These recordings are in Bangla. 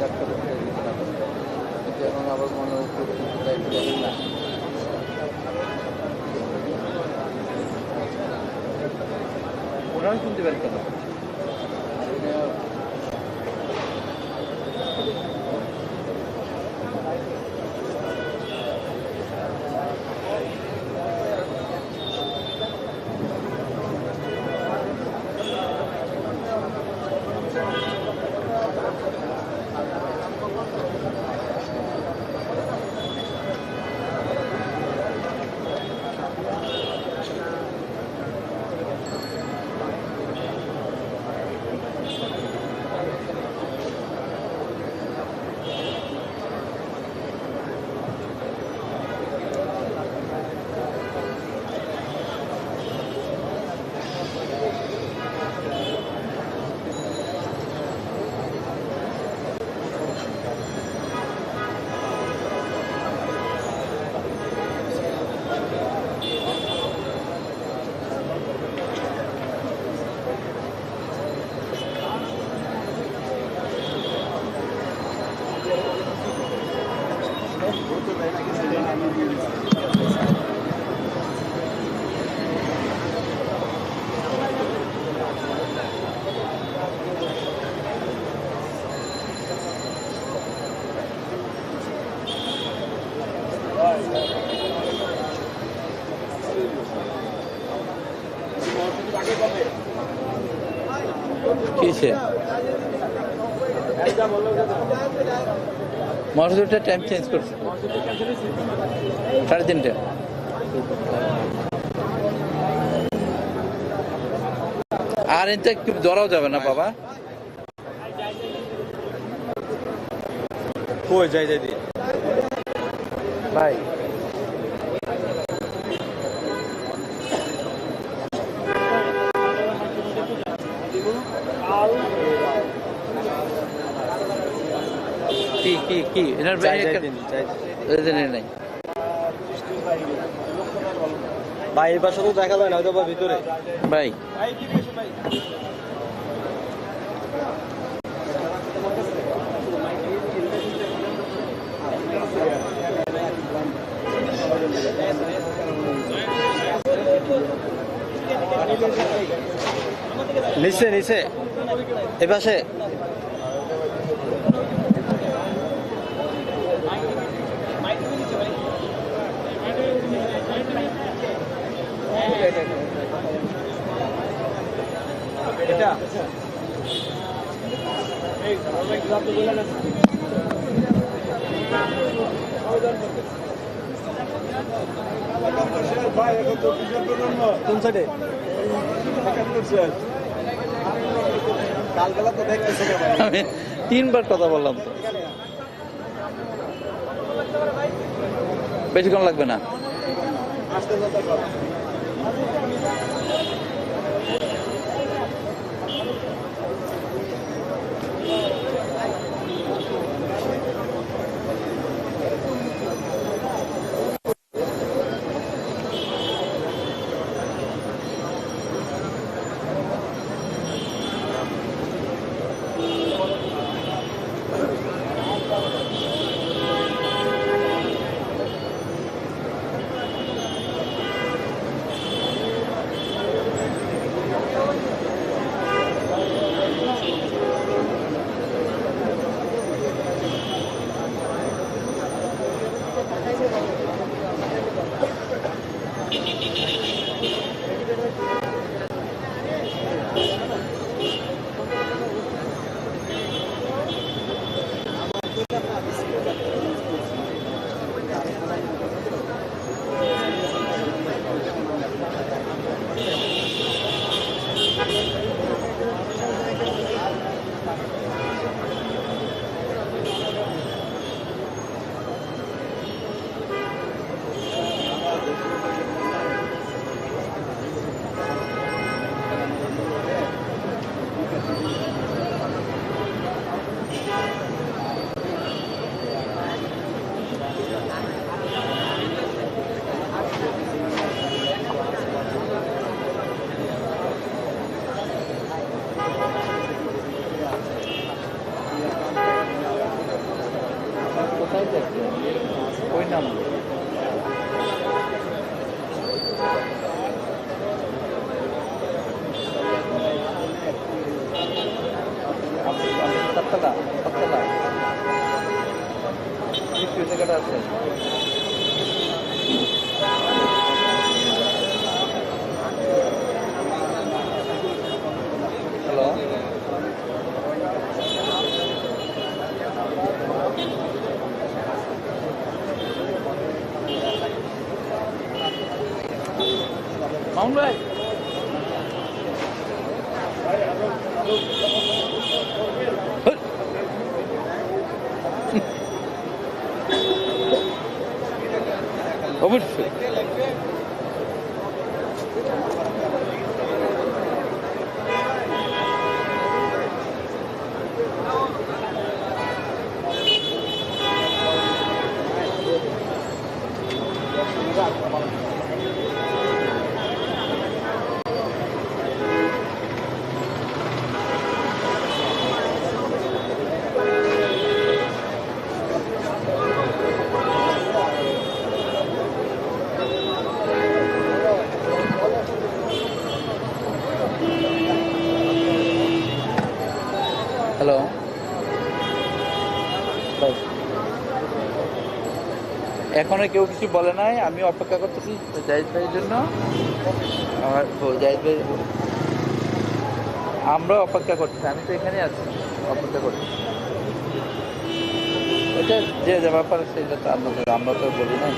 ওই চাইনিজ ডাক্তার কিন্তু এখন আবার শুনতে পারেন কেন? মহাসুরটা টাইম চেঞ্জ করছে। সাড়ে তিনটে। আর এতে একটু ধরাও যাবে না বাবা? কই? যাই যাই। ভাই কি কি কি এনার বাইরে দিন নাই। পাশে তো দেখা যায় না হয়তো বা ভিতরে। ভাই। নিচে নিচে। এ পাশে। আমি তিনবার কথা বললাম তো। বেশিক্ষণ লাগবে না। みたいな。এখনও কেউ কিছু বলে নাই, আমি অপেক্ষা করতেছি জাহিদ ভাইয়ের জন্য। আমার জাহিদ ভাই, আমরা অপেক্ষা করতেছি, আমি তো এখানে আছি, অপেক্ষা করছি এটা যে ব্যাপার সেটা তো আমরা আমরা তো বলি না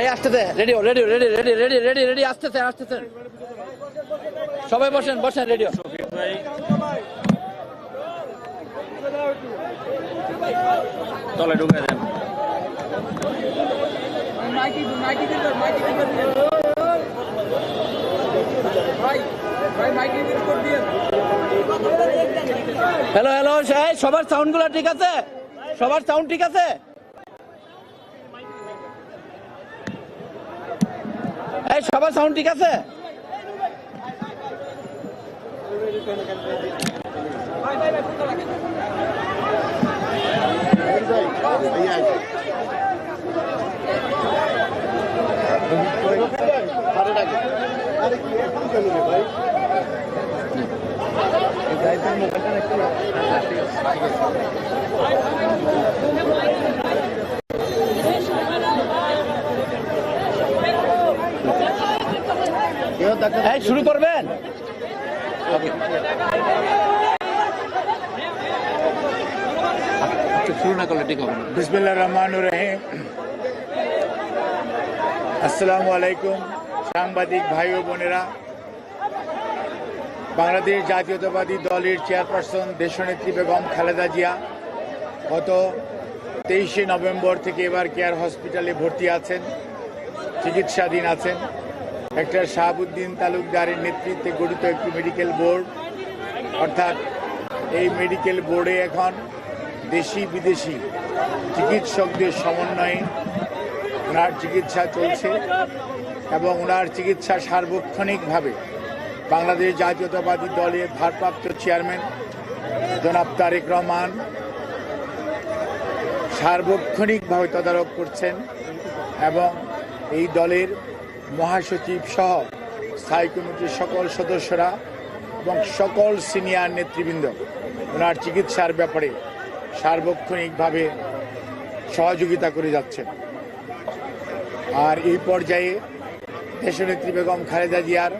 এই, আসতেছে। Radio radio ready ready ready ready ready আসতেছে আসতেছে। সবাই বসেন বসেন রেডিও তলে ঢুকে দেন হ্যালো হ্যালো এই সবার সাউন্ডগুলো ঠিক আছে? সবার সাউন্ড ঠিক আছে? এই সবার সাউন্ড ঠিক আছে? এই শুরু করবেন ওকে শুরু না করলে ঠিক হবে না। বিসমিল্লা রহমান রহিম। আসসালামু আলাইকুম, সাংবাদিক ভাই ও বোনেরা। বাংলাদেশ জাতীয়তাবাদী দলের চেয়ারপারসন দেশনেত্রী বেগম খালেদা জিয়া গত তেইশে নভেম্বর থেকে এবার কেয়ার হসপিটালে ভর্তি আছেন, চিকিৎসাধীন আছেন। একটা শাহাবুদ্দিন তালুকদারের নেতৃত্বে গঠিত একটি মেডিকেল বোর্ড। অর্থাৎ এই মেডিকেল বোর্ডে এখন দেশি বিদেশি চিকিৎসকদের সমন্বয়ে ওনার চিকিৎসা চলছে এবং ওনার চিকিৎসা সার্বক্ষণিকভাবে বাংলাদেশ জাতীয়তাবাদী দলের ভারপ্রাপ্ত চেয়ারম্যান জনাব তারেক রহমান সার্বক্ষণিকভাবে তদারক করছেন এবং এই দলের মহাসচিব সহ স্থায়ী কমিটির সকল সদস্যরা এবং সকল সিনিয়র নেতৃবৃন্দ ওনার চিকিৎসার ব্যাপারে সার্বক্ষণিকভাবে সহযোগিতা করে যাচ্ছেন। আর এই পর্যায়ে দেশনেত্রী বেগম খালেদা জিয়ার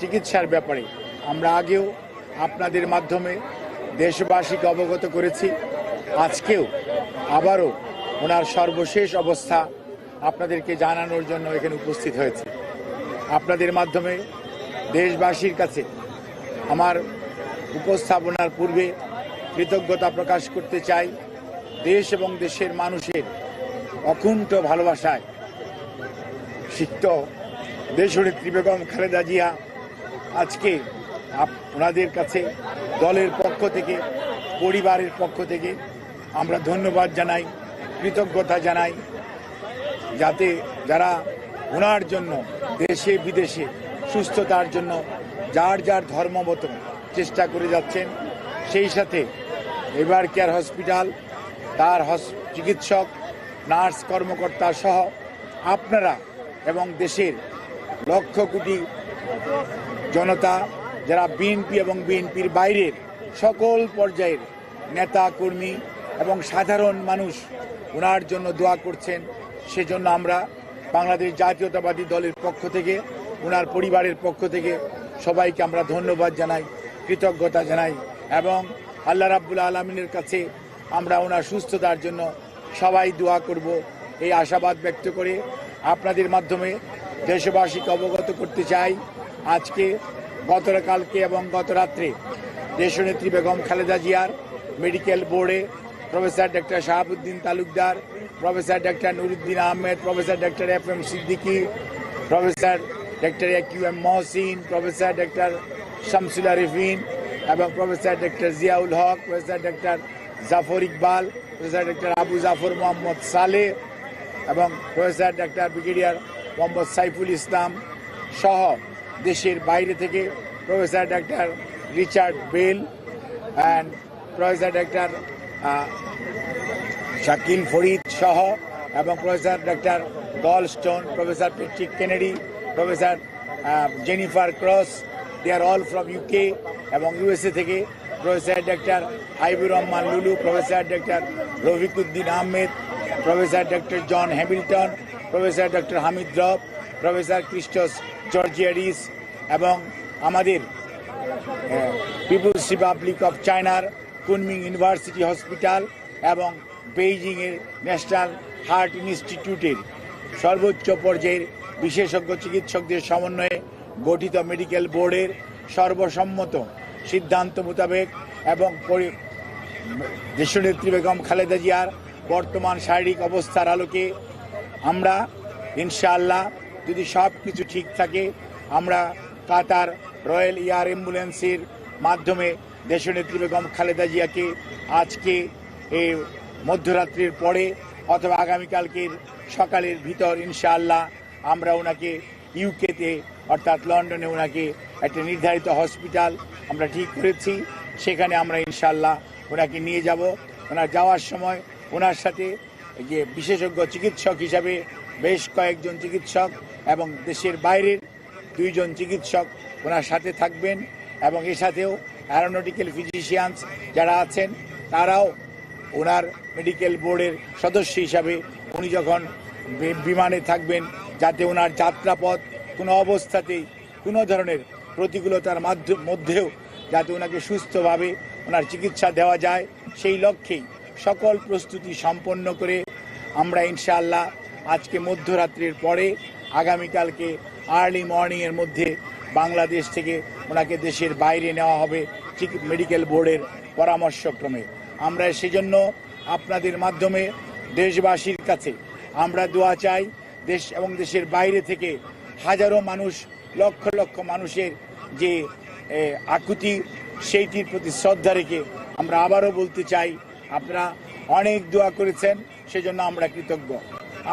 চিকিৎসার ব্যাপারে আমরা আগেও আপনাদের মাধ্যমে দেশবাসীকে অবগত করেছি। আজকেও আবারও ওনার সর্বশেষ অবস্থা আপনাদেরকে জানানোর জন্য এখানে উপস্থিত হয়েছে। আপনাদের মাধ্যমে দেশবাসীর কাছে আমার উপস্থাপনার পূর্বে কৃতজ্ঞতা প্রকাশ করতে চাই দেশ এবং দেশের মানুষের অকুণ্ঠ ভালোবাসায় সিক্ত দেশনেত্রী বেগম খালেদা জিয়া আজকে আপ- ওনাদের কাছে, দলের পক্ষ থেকে, পরিবারের পক্ষ থেকে আমরা ধন্যবাদ জানাই, কৃতজ্ঞতা জানাই, যাতে যারা ওনার জন্য দেশে, বিদেশে সুস্থতার জন্য যার যার ধর্ম মতো চেষ্টা করে যাচ্ছেন, সেই সাথে এবার কেয়ার হসপিটাল, তার চিকিৎসক, নার্স, কর্মকর্তা সহ আপনারা এবং দেশের লক্ষ কোটি জনতা, যারা বিএনপি এবং বিএনপির বাইরের সকল পর্যায়ের নেতা, কর্মী এবং সাধারণ মানুষ ওনার জন্য দোয়া করছেন। সেজন্য আমরা বাংলাদেশ জাতীয়তাবাদী দলের পক্ষ থেকে ওনার পরিবারের পক্ষ থেকে সবাইকে আমরা ধন্যবাদ জানাই, কৃতজ্ঞতা জানাই এবং আল্লাহ রাব্বুল আলমিনের কাছে আমরা ওনার সুস্থতার জন্য সবাই দোয়া করব। এই আশাবাদ ব্যক্ত করে আপনাদের মাধ্যমে দেশবাসীকে অবগত করতে চাই। আজকে গতকালকে এবং গত রাত্রে দেশনেত্রী বেগম খালেদা জিয়ার মেডিকেল বোর্ডে professor doctor Shahabuddin Talukdar, professor doctor Nuruddin Ahmed, professor doctor F M Siddiqui, professor doctor Q M Mohsin, professor doctor Shamsul Arefin এবং professor doctor Ziaul Haque, professor doctor Zafar Iqbal, professor doctor Abu Zafar Mohammad Saleh এবং professor doctor brigadier Mohammad Saiful Islam সহ দেশের বাইরে থেকে professor doctor Richard Bell and professor doctor Shakil Farid সহ এবং professor doctor Gall Stone professor Patrick Kennedy, professor Jennifer Cross, they are all from UK এবং ইউএসএ থেকে professor doctor Haibur Rahman Lulu, professor doctor Rafiquddin Ahmed, professor doctor John Hamilton, professor doctor Hamid Rob, professor Christos Georgiadis এবং আমাদের পিপুলস রিপাবলিক অফ চায়নার কুনমিং ইউনিভার্সিটি হসপিটাল এবং বেইজিংয়ের ন্যাশনাল হার্ট ইনস্টিটিউটের সর্বোচ্চ পর্যায়ের বিশেষজ্ঞ চিকিৎসকদের সমন্বয়ে গঠিত মেডিকেল বোর্ডের সর্বসম্মত সিদ্ধান্ত মোতাবেক এবং দেশনেত্রী বেগম খালেদা জিয়ার বর্তমান শারীরিক অবস্থার আলোকে আমরা, ইনশাআল্লাহ, যদি সব কিছু ঠিক থাকে, আমরা কাতার রয়্যাল এয়ার অ্যাম্বুলেন্সের মাধ্যমে দেশনেত্রী বেগম খালেদা জিয়াকে আজকে এই মধ্যরাত্রির পরে অথবা আগামীকালকের সকালের ভিতর, ইনশাআল্লাহ, আমরা ওনাকে ইউকেতে অর্থাৎ লন্ডনে ওনাকে একটা নির্ধারিত হসপিটাল আমরা ঠিক করেছি। সেখানে আমরা ইনশাল্লাহ ওনাকে নিয়ে যাব। ওনার যাওয়ার সময় ওনার সাথে যে বিশেষজ্ঞ চিকিৎসক হিসাবে বেশ কয়েকজন চিকিৎসক এবং দেশের বাইরের দুইজন চিকিৎসক ওনার সাথে থাকবেন এবং এর সাথেও অ্যারোনটিক্যাল ফিজিশিয়ানস যারা আছেন, তারাও ওনার মেডিকেল বোর্ডের সদস্য হিসাবে উনি যখন বিমানে থাকবেন যাতে ওনার যাত্রাপথ কোনো অবস্থাতেই কোনো ধরনের প্রতিকূলতার মাধ্য- মধ্যেও যাতে ওনাকে সুস্থভাবে ওনার চিকিৎসা দেওয়া যায়, সেই লক্ষ্যেই সকল প্রস্তুতি সম্পন্ন করে আমরা ইনশাআল্লাহ আজকে মধ্যরাত্রির পরে আগামীকালকে আর্লি মর্নিংয়ের মধ্যে বাংলাদেশ থেকে ওনাকে দেশের বাইরে নেওয়া হবে চিকি- মেডিকেল বোর্ডের পরামর্শক্রমে। আমরা সেজন্য আপনাদের মাধ্যমে দেশবাসীর কাছে আমরা দোয়া চাই দেশ এবং দেশের বাইরে থেকে হাজারো মানুষ, লক্ষ লক্ষ মানুষের যে আকুতি, সেইটির প্রতি শ্রদ্ধা রেখে আমরা আবারও বলতে চাই, আপনারা অনেক দোয়া করেছেন, সেজন্য আমরা কৃতজ্ঞ।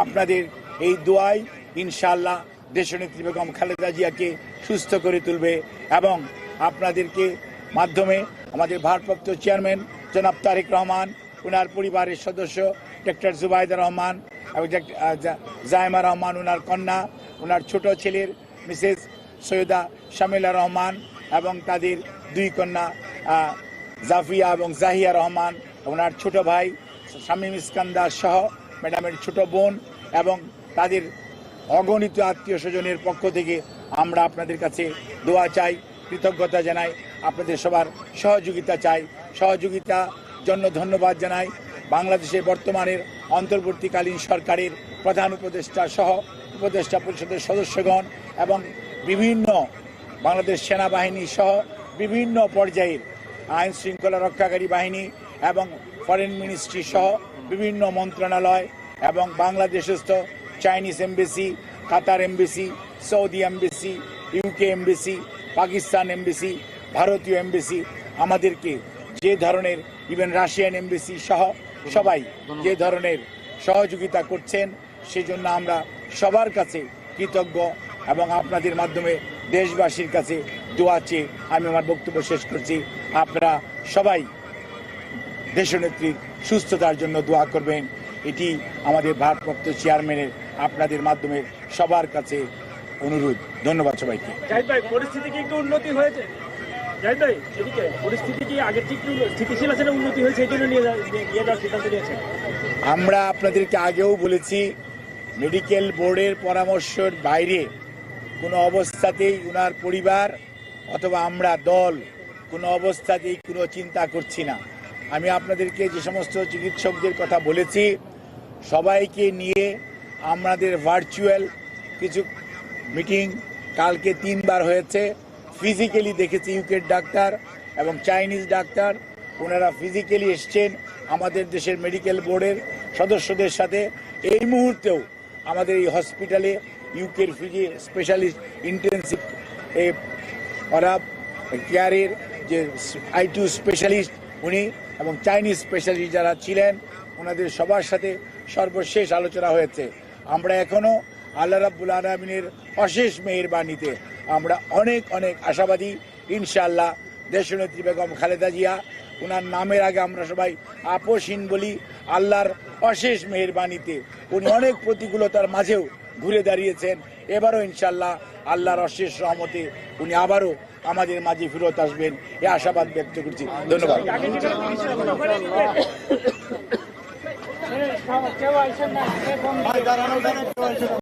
আপনাদের এই দোয়াই ইনশাআল্লাহ দেশনেত্রী বেগম খালেদা জিয়াকে সুস্থ করে তুলবে এবং আপনাদেরকে মাধ্যমে আমাদের ভারপ্রাপ্ত চেয়ারম্যান জনাব তারেক রহমান ওনার পরিবারের সদস্য ডক্টর জুবাইদা রহমান জায়মা রহমান ওনার কন্যা ওনার ছোট ছেলের মিসেস সৈয়দা শামিলা রহমান এবং তাদের দুই কন্যা জাফিয়া এবং জাহিয়া রহমান ওনার ছোট ভাই শামীম ইস্কান্দার সহ ম্যাডামের ছোট বোন এবং তাদের অগণিত আত্মীয় স্বজনের পক্ষ থেকে আমরা আপনাদের কাছে দোয়া চাই, কৃতজ্ঞতা জানাই, আপনাদের সবার সহযোগিতা চাই, সহযোগিতা জন্য ধন্যবাদ জানাই। বাংলাদেশের বর্তমানের অন্তর্বর্তীকালীন সরকারের প্রধান উপদেষ্টা সহ উপদেষ্টা পরিষদের সদস্যগণ এবং বিভিন্ন বাংলাদেশ সেনাবাহিনী সহ বিভিন্ন পর্যায়ের আইন শৃঙ্খলা রক্ষাকারী বাহিনী এবং ফরেন মিনিস্ট্রি সহ বিভিন্ন মন্ত্রণালয় এবং বাংলাদেশস্থ Chinese embassy, Qatar embassy, Saudi embassy, UK embassy, Pakistan embassy, ভারতীয় এমবেসি, আমাদেরকে যে ধরনের, ইভেন রাশিয়ান এমবেসি সহ সবাই যে ধরনের সহযোগিতা করছেন সেজন্য আমরা সবার কাছে কৃতজ্ঞ এবং আপনাদের মাধ্যমে দেশবাসীর কাছে দোয়া চেয়ে আমি আমার বক্তব্য শেষ করছি। আপনারা সবাই দেশনেত্রীর সুস্থতার জন্য দোয়া করবেন। এটি আমাদের ভারপ্রাপ্ত চেয়ারম্যানের আপনাদের মাধ্যমে সবার কাছে অনুরোধ। ধন্যবাদ সবাইকে। পরিস্থিতি কি একটু উন্নতি হয়েছে? উন্নতি হয়েছে আমরা আপনাদেরকে আগেও বলেছি মেডিকেল বোর্ডের পরামর্শের বাইরে কোনো অবস্থাতেই ওনার পরিবার অথবা আমরা দল কোনো অবস্থাতেই কোনো চিন্তা করছি না। আমি আপনাদেরকে যে সমস্ত চিকিৎসকদের কথা বলেছি, সবাইকে নিয়ে আমাদের ভার্চুয়াল কিছু মিটিং কালকে তিনবার হয়েছে। ফিজিক্যালি দেখেছি ইউকের ডাক্তার এবং চাইনিজ ডাক্তার। ওনারা ফিজিক্যালি এসছেন আমাদের দেশের মেডিকেল বোর্ডের সদস্যদের সাথে। এই মুহূর্তেও আমাদের এই হসপিটালে ইউকের ফিজি স্পেশালিস্ট ইন্টেন্সিভ ওরা কেয়ারের যে আই টু স্পেশালিস্ট উনি এবং চাইনিজ স্পেশালিস্ট যারা ছিলেন, ওনাদের সবার সাথে সর্বশেষ আলোচনা হয়েছে। আমরা এখনও আল্লাহ রাব্বুল আলমিনের অশেষ মেহেরবানিতে আমরা অনেক অনেক আশাবাদী। ইনশাআল্লাহ দেশনেত্রী বেগম খালেদা জিয়া ওনার নামের আগে আমরা সবাই আপোষহীন বলি, আল্লাহর অশেষ মেহেরবানিতে উনি অনেক প্রতিকূলতার মাঝেও ঘুরে দাঁড়িয়েছেন। এবারও ইনশাল্লাহ আল্লাহর অশেষ রহমতে উনি আবারও আমাদের মাঝে ফেরত আসবেন। এ আশাবাদ ব্যক্ত করছি। ধন্যবাদ।